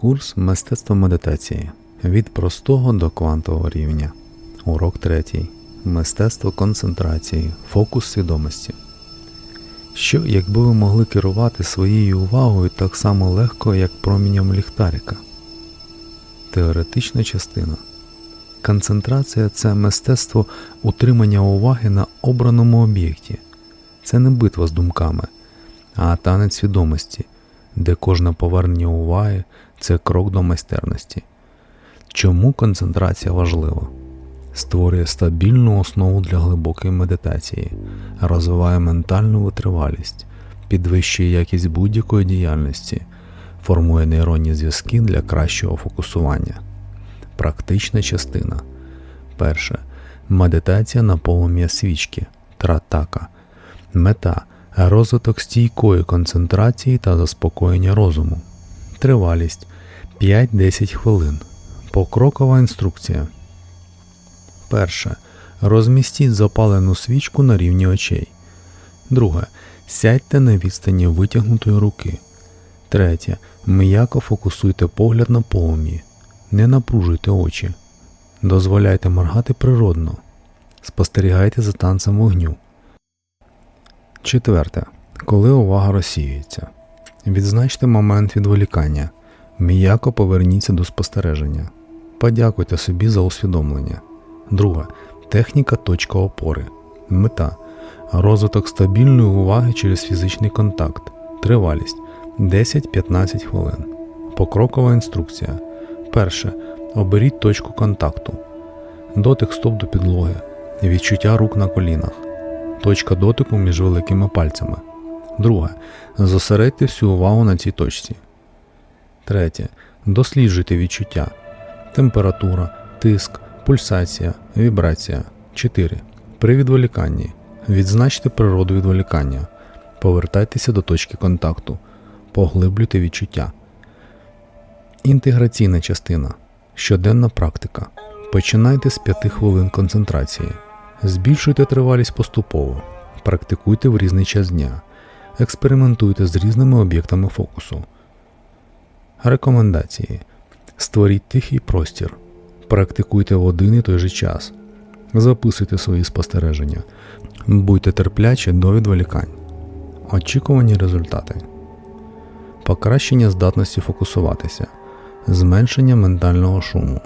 Курс Мистецтво медитації від простого до квантового рівня. Урок третій. Мистецтво концентрації. Фокус свідомості. Що, якби ви могли керувати своєю увагою так само легко, як промінням ліхтарика? Теоретична частина. Концентрація це мистецтво утримання уваги на обраному об'єкті. Це не битва з думками, а танець свідомості, де кожне повернення уваги це крок до майстерності. Чому концентрація важлива? Створює стабільну основу для глибокої медитації, розвиває ментальну витривалість, підвищує якість будь-якої діяльності, формує нейронні зв'язки для кращого фокусування. Практична частина. Перше. Медитація на полум'я свічки. Тратака. Мета розвиток стійкої концентрації та заспокоєння розуму. Тривалість 5-10 хвилин. Покрокова інструкція. Перше. Розмістіть запалену свічку на рівні очей. Друге. Сядьте на відстані витягнутої руки. Третє. М'яко фокусуйте погляд на полум'ї. Не напружуйте очі. Дозволяйте моргати природно. Спостерігайте за танцем вогню. Четверте. Коли увага розсіюється. Відзначте момент відволікання. М'яко поверніться до спостереження. Подякуйте собі за усвідомлення. Друге. Техніка точка опори. Мета. Розвиток стабільної уваги через фізичний контакт. Тривалість 10-15 хвилин. Покрокова інструкція. Перше. Оберіть точку контакту. Дотик стоп до підлоги. Відчуття рук на колінах. Точка дотику між великими пальцями. Друге. Зосередьте всю увагу на цій точці. Третє. Досліджуйте відчуття. Температура, тиск, пульсація, вібрація. 4. При відволіканні. Відзначте природу відволікання. Повертайтеся до точки контакту. Поглиблюйте відчуття. Інтеграційна частина. Щоденна практика. Починайте з 5 хвилин концентрації. Збільшуйте тривалість поступово. Практикуйте в різний час дня. Експериментуйте з різними об'єктами фокусу. Рекомендації. Створіть тихий простір. Практикуйте в один і той же час. Записуйте свої спостереження. Будьте терплячі до відволікань. Очікувані результати. Покращення здатності фокусуватися, зменшення ментального шуму,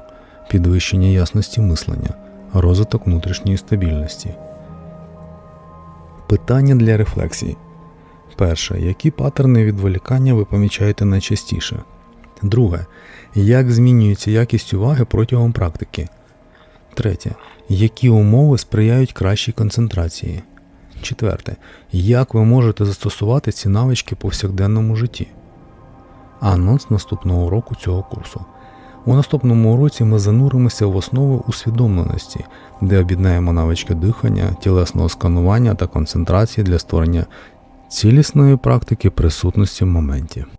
підвищення ясності мислення, розвиток внутрішньої стабільності. Питання для рефлексії. Перше. Які паттерни відволікання ви помічаєте найчастіше? Друге. Як змінюється якість уваги протягом практики? Третє. Які умови сприяють кращій концентрації? Четверте. Як ви можете застосувати ці навички в повсякденному житті? Анонс наступного уроку цього курсу. У наступному уроці ми зануримося в основи усвідомленості, де об'єднаємо навички дихання, тілесного сканування та концентрації для створення цілісної практики присутності в моменті.